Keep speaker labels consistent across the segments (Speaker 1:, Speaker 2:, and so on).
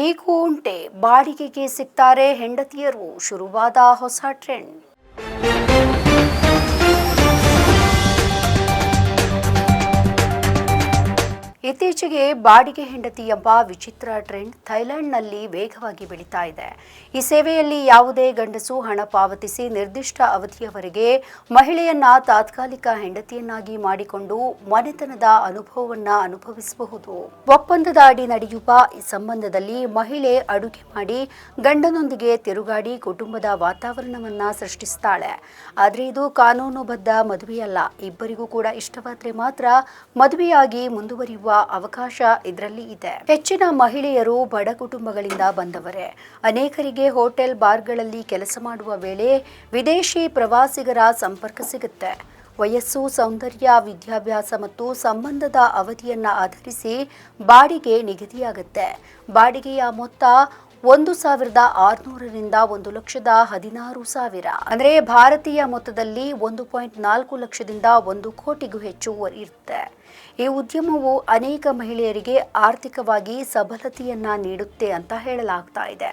Speaker 1: ಹೀಗೂ ಉಂಟೆ ಬಾಡಿಗೆಗೆ ಸಿಗ್ತಾರೆ ಹೆಂಡತಿಯರು. ಶುರುವಾದ ಹೊಸ ಟ್ರೆಂಡ್ ಇತ್ತೀಚೆಗೆ ಬಾಡಿಗೆ ಹೆಂಡತಿ ಎಂಬ ವಿಚಿತ್ರ ಟ್ರೆಂಡ್ ಥೈಲ್ಯಾಂಡ್ನಲ್ಲಿ ವೇಗವಾಗಿ ಬೆಳೀತಾ ಇದೆ. ಈ ಸೇವೆಯಲ್ಲಿ ಯಾವುದೇ ಗಂಡಸು ಹಣ ಪಾವತಿಸಿ ನಿರ್ದಿಷ್ಟ ಅವಧಿಯವರೆಗೆ ಮಹಿಳೆಯನ್ನ ತಾತ್ಕಾಲಿಕ ಹೆಂಡತಿಯನ್ನಾಗಿ ಮಾಡಿಕೊಂಡು ಮನೆತನದ ಅನುಭವವನ್ನ ಅನುಭವಿಸಬಹುದು. ಒಪ್ಪಂದದ ಅಡಿ ನಡೆಯುವ ಈ ಸಂಬಂಧದಲ್ಲಿ ಮಹಿಳೆ ಅಡುಗೆ ಮಾಡಿ ಗಂಡನೊಂದಿಗೆ ತಿರುಗಾಡಿ ಕುಟುಂಬದ ವಾತಾವರಣವನ್ನ ಸೃಷ್ಟಿಸ್ತಾಳೆ. ಆದರೆ ಇದು ಕಾನೂನುಬದ್ಧ ಮದುವೆಯಲ್ಲ. ಇಬ್ಬರಿಗೂ ಕೂಡ ಇಷ್ಟವಾದರೆ ಮಾತ್ರ ಮದುವೆಯಾಗಿ ಮುಂದುವರಿಯುವ ಅವಕಾಶ ಇದರಲ್ಲಿ ಇದೆ. ಹೆಚ್ಚಿನ ಮಹಿಳೆಯರು ಬಡ ಕುಟುಂಬಗಳಿಂದ ಬಂದವರೇ. ಅನೇಕರಿಗೆ ಹೋಟೆಲ್ ಬಾರ್ಗಳಲ್ಲಿ ಕೆಲಸ ಮಾಡುವ ವೇಳೆ ವಿದೇಶಿ ಪ್ರವಾಸಿಗರ ಸಂಪರ್ಕ ಸಿಗುತ್ತೆ. ವಯಸ್ಸು, ಸೌಂದರ್ಯ, ವಿದ್ಯಾಭ್ಯಾಸ ಮತ್ತು ಸಂಬಂಧದ ಅವಧಿಯನ್ನ ಆಧರಿಸಿ ಬಾಡಿಗೆ ನಿಗದಿಯಾಗುತ್ತೆ. ಬಾಡಿಗೆಯ ಮೊತ್ತ ಒಂದು ಸಾವಿರದ ಆರುನೂರರಿಂದ ಒಂದು ಲಕ್ಷದ ಹದಿನಾರು ಸಾವಿರ. ಅಂದರೆ ಭಾರತೀಯ ಮೊತ್ತದಲ್ಲಿ ಒಂದು ಪಾಯಿಂಟ್ ನಾಲ್ಕು ಲಕ್ಷದಿಂದ ಒಂದು ಕೋಟಿಗೂ ಹೆಚ್ಚು ಇರುತ್ತೆ. ಈ ಉದ್ಯಮವು ಅನೇಕ ಮಹಿಳೆಯರಿಗೆ ಆರ್ಥಿಕವಾಗಿ ಸಬಲತೆಯನ್ನ ನೀಡುತ್ತೆ ಅಂತ ಹೇಳಲಾಗ್ತಾ ಇದೆ.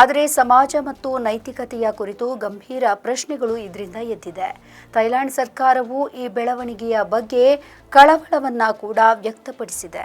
Speaker 1: ಆದರೆ ಸಮಾಜ ಮತ್ತು ನೈತಿಕತೆಯ ಕುರಿತು ಗಂಭೀರ ಪ್ರಶ್ನೆಗಳು ಇದರಿಂದ ಎದ್ದಿದೆ. ಥೈಲ್ಯಾಂಡ್ ಸರ್ಕಾರವು ಈ ಬೆಳವಣಿಗೆಯ ಬಗ್ಗೆ ಕಳವಳವನ್ನ ಕೂಡ ವ್ಯಕ್ತಪಡಿಸಿದೆ.